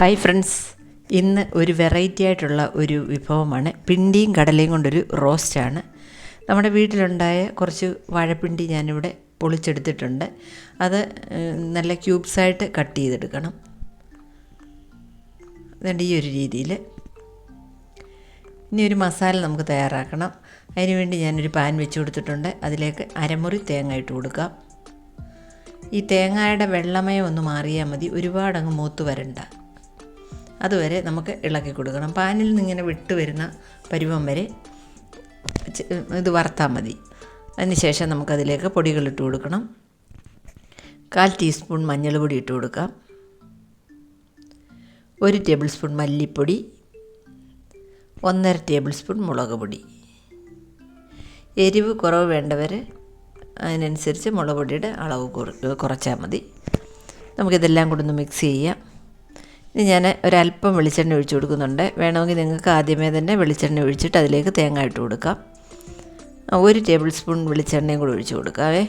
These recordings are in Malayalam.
Hi friends. ഇന്ന് ഒരു വെറൈറ്റി ആയിട്ടുള്ള ഒരു വിഭവമാണ്. പിണ്ടിയും കടലയും കൊണ്ടൊരു റോസ്റ്റാണ്. നമ്മുടെ വീട്ടിലുണ്ടായ കുറച്ച് വാഴപ്പിണ്ടി ഞാനിവിടെ പൊളിച്ചെടുത്തിട്ടുണ്ട്. അത് നല്ല ക്യൂബ്സായിട്ട് കട്ട് ചെയ്തെടുക്കണം. അതുകൊണ്ട് ഈ ഒരു രീതിയിൽ ഇനി ഒരു മസാല നമുക്ക് തയ്യാറാക്കണം. അതിനുവേണ്ടി ഞാനൊരു പാൻ വെച്ച് കൊടുത്തിട്ടുണ്ട്. അതിലേക്ക് അരമുറി തേങ്ങ ഇട്ട് കൊടുക്കാം. ഈ തേങ്ങയുടെ വെള്ളമയം ഒന്ന് മാറിയാൽ മതി. ഒരുപാടങ്ങ് മൂത്ത് വരണ്ട. അതുവരെ നമുക്ക് ഇളക്കി കൊടുക്കണം. പാനിൽ നിന്ന് ഇങ്ങനെ വിട്ട് വരുന്ന പരുവം വരെ ഇത് വറുത്താൽ മതി. അതിനുശേഷം നമുക്കതിലേക്ക് പൊടികൾ ഇട്ട് കൊടുക്കണം. കാൽ ടീസ്പൂൺ മഞ്ഞൾപ്പൊടി ഇട്ട് കൊടുക്കാം. ഒരു ടേബിൾ സ്പൂൺ മല്ലിപ്പൊടി. ഒന്നര ടേബിൾ സ്പൂൺ മുളക് പൊടി. എരിവ് കുറവ് വേണ്ടവർ അതിനനുസരിച്ച് മുളക് പൊടിയുടെ അളവ് കുറ- കുറച്ചാൽ മതി. നമുക്കിതെല്ലാം കൂടെ ഒന്ന് മിക്സ് ചെയ്യാം. ഇനി ഞാൻ ഒരല്പം വെളിച്ചെണ്ണ ഒഴിച്ച് കൊടുക്കുന്നുണ്ട്. വേണമെങ്കിൽ നിങ്ങൾക്ക് ആദ്യമേ തന്നെ വെളിച്ചെണ്ണ ഒഴിച്ചിട്ട് അതിലേക്ക് തേങ്ങ ഇട്ട് കൊടുക്കാം. ഒരു ടേബിൾ സ്പൂൺ വെളിച്ചെണ്ണയും കൂടി ഒഴിച്ച് കൊടുക്കാവേ.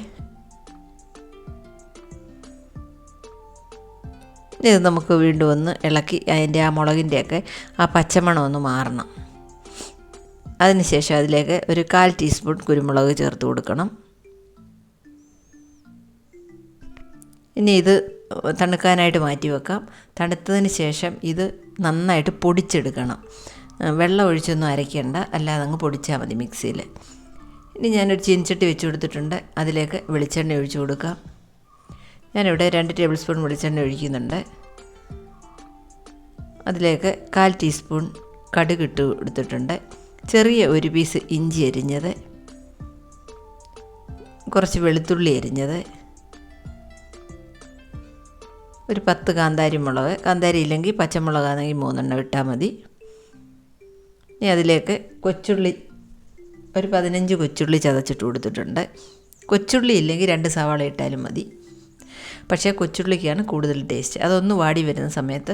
ഇത് നമുക്ക് വീണ്ടും ഒന്ന് ഇളക്കി അതിന്റെ ആ മുളകിന്റെയൊക്കെ ആ പച്ചമണം ഒന്ന് മാറണം. അതിനുശേഷം അതിലേക്ക് ഒരു കാൽ ടീസ്പൂൺ കുരുമുളക് ചേർത്ത് കൊടുക്കണം. ഇനി ഇത് തണുക്കാനായിട്ട് മാറ്റി വെക്കാം. തണുത്തതിന് ശേഷം ഇത് നന്നായിട്ട് പൊടിച്ചെടുക്കണം. വെള്ളം ഒഴിച്ചൊന്നും അരയ്ക്കേണ്ട. അല്ലാതെ അങ്ങ് പൊടിച്ചാൽ മതി മിക്സിയിൽ ഇനി ഞാനൊരു ചീനിച്ചട്ടി വെച്ച് കൊടുത്തിട്ടുണ്ട്. അതിലേക്ക് വെളിച്ചെണ്ണ ഒഴിച്ചു കൊടുക്കാം. ഞാനിവിടെ രണ്ട് ടേബിൾ സ്പൂൺ വെളിച്ചെണ്ണ ഒഴിക്കുന്നുണ്ട്. അതിലേക്ക് കാൽ ടീസ്പൂൺ കടുക് ഇട്ട് കൊടുത്തിട്ടുണ്ട്. ചെറിയ ഒരു പീസ് ഇഞ്ചി അരിഞ്ഞത്. കുറച്ച് വെളുത്തുള്ളി അരിഞ്ഞത്. ഒരു പത്ത് കാന്താരി മുളക് കാന്താരി ഇല്ലെങ്കിൽ പച്ചമുളകാണെങ്കിൽ മൂന്നെണ്ണം ഇട്ടാൽ മതി. ഇനി അതിലേക്ക് കൊച്ചുള്ളി ഒരു പതിനഞ്ച് കൊച്ചുള്ളി ചതച്ചിട്ട് കൊടുത്തിട്ടുണ്ട്. കൊച്ചുള്ളി ഇല്ലെങ്കിൽ രണ്ട് സവാള ഇട്ടാലും മതി. പക്ഷേ കൊച്ചുള്ളിക്കാണ് കൂടുതൽ ടേസ്റ്റ്. അതൊന്ന് വാടി വരുന്ന സമയത്ത്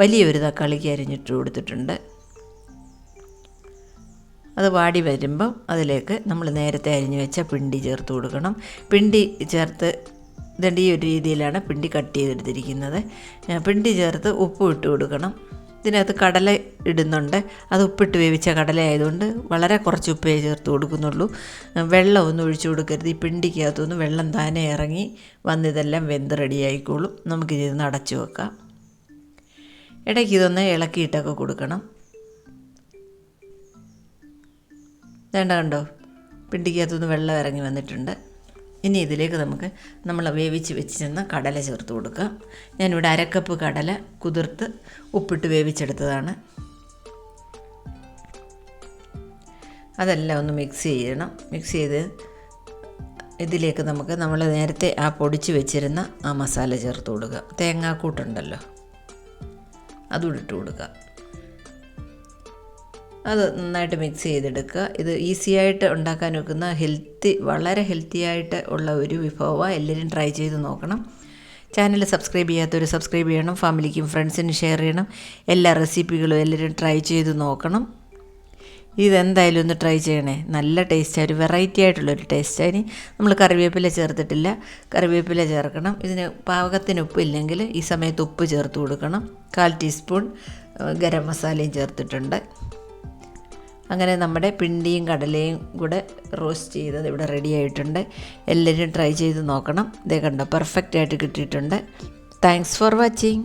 വലിയൊരു തക്കാളിക്ക് അരിഞ്ഞിട്ട് കൊടുത്തിട്ടുണ്ട്. അത് വാടി വരുമ്പം അതിലേക്ക് നമ്മൾ നേരത്തെ അരിഞ്ഞു വെച്ച പിണ്ടി ചേർത്ത് കൊടുക്കണം. പിണ്ടി ചേർത്ത് ഇതേണ്ട ഈ ഒരു രീതിയിലാണ് പിണ്ടി കട്ട് ചെയ്തെടുത്തിരിക്കുന്നത്. പിണ്ടി ചേർത്ത് ഉപ്പ് ഇട്ട് കൊടുക്കണം. ഇതിനകത്ത് കടല ഇടുന്നുണ്ട്. അത് ഉപ്പിട്ട് വേവിച്ച കടല ആയതുകൊണ്ട് വളരെ കുറച്ച് ഉപ്പേ ചേർത്ത് കൊടുക്കുന്നുള്ളൂ. വെള്ളമൊന്നും ഒഴിച്ചു കൊടുക്കരുത്. ഈ പിണ്ടിക്കകത്തുനിന്ന് വെള്ളം താനെ ഇറങ്ങി വന്ന് ഇതെല്ലാം വെന്ത് റെഡിയായിക്കോളും. നമുക്കിതൊന്ന് അടച്ചു വെക്കാം. ഇടയ്ക്ക് ഇതൊന്ന് ഇളക്കിയിട്ടൊക്കെ കൊടുക്കണം. വേണ്ട കണ്ടോ? പിണ്ടിക്കകത്തുനിന്ന് വെള്ളം ഇറങ്ങി വന്നിട്ടുണ്ട്. ഇനി ഇതിലേക്ക് നമുക്ക് നമ്മൾ വേവിച്ച് വെച്ചിരുന്ന കടല ചേർത്ത് കൊടുക്കുക ഞാനിവിടെ അരക്കപ്പ് കടല കുതിർത്ത് ഉപ്പിട്ട് വേവിച്ചെടുത്തതാണ്. അതെല്ലാം ഒന്ന് മിക്സ് ചെയ്യണം. മിക്സ് ചെയ്ത് ഇതിലേക്ക് നമുക്ക് നമ്മൾ നേരത്തെ ആ പൊടിച്ച് വെച്ചിരുന്ന ആ മസാല ചേർത്ത് കൊടുക്കുക. തേങ്ങാക്കൂട്ടുണ്ടല്ലോ അതും ഇട്ട് കൊടുക്കുക. അത് നന്നായിട്ട് മിക്സ് ചെയ്തെടുക്കുക. ഇത് ഈസിയായിട്ട് ഉണ്ടാക്കാൻ വെക്കുന്ന ഹെൽത്തി വളരെ ഹെൽത്തി ആയിട്ട് ഉള്ള ഒരു വിഭവമാണ്. എല്ലാവരും ട്രൈ ചെയ്ത് നോക്കണം. ചാനൽ സബ്സ്ക്രൈബ് ചെയ്യാത്തവർ സബ്സ്ക്രൈബ് ചെയ്യണം. ഫാമിലിക്കും ഫ്രണ്ട്സിനും ഷെയർ ചെയ്യണം. എല്ലാ റെസിപ്പികളും എല്ലാവരും ട്രൈ ചെയ്ത് നോക്കണം. ഇതെന്തായാലും ഒന്ന് ട്രൈ ചെയ്യണേ. നല്ല ടേസ്റ്റാണ് ഒരു വെറൈറ്റി ആയിട്ടുള്ളൊരു ടേസ്റ്റാണ് ഇനി നമ്മൾ കറിവേപ്പില ചേർത്തിട്ടില്ല. കറിവേപ്പില ചേർക്കണം. ഇതിന് പാകത്തിന് ഉപ്പ് ഇല്ലെങ്കിൽ ഈ സമയത്ത് ഉപ്പ് ചേർത്ത് കൊടുക്കണം. കാൽ ടീസ്പൂൺ ഗരം മസാലയും ചേർത്തിട്ടുണ്ട്. അങ്ങനെ നമ്മുടെ പിണ്ടിയും കടലയും കൂടെ റോസ്റ്റ് ചെയ്തത് ഇവിടെ റെഡി ആയിട്ടുണ്ട്. എല്ലാവരും ട്രൈ ചെയ്ത് നോക്കണം. ഇതേ കണ്ടോ പെർഫെക്റ്റ് ആയിട്ട് കിട്ടിയിട്ടുണ്ട്. Thanks for watching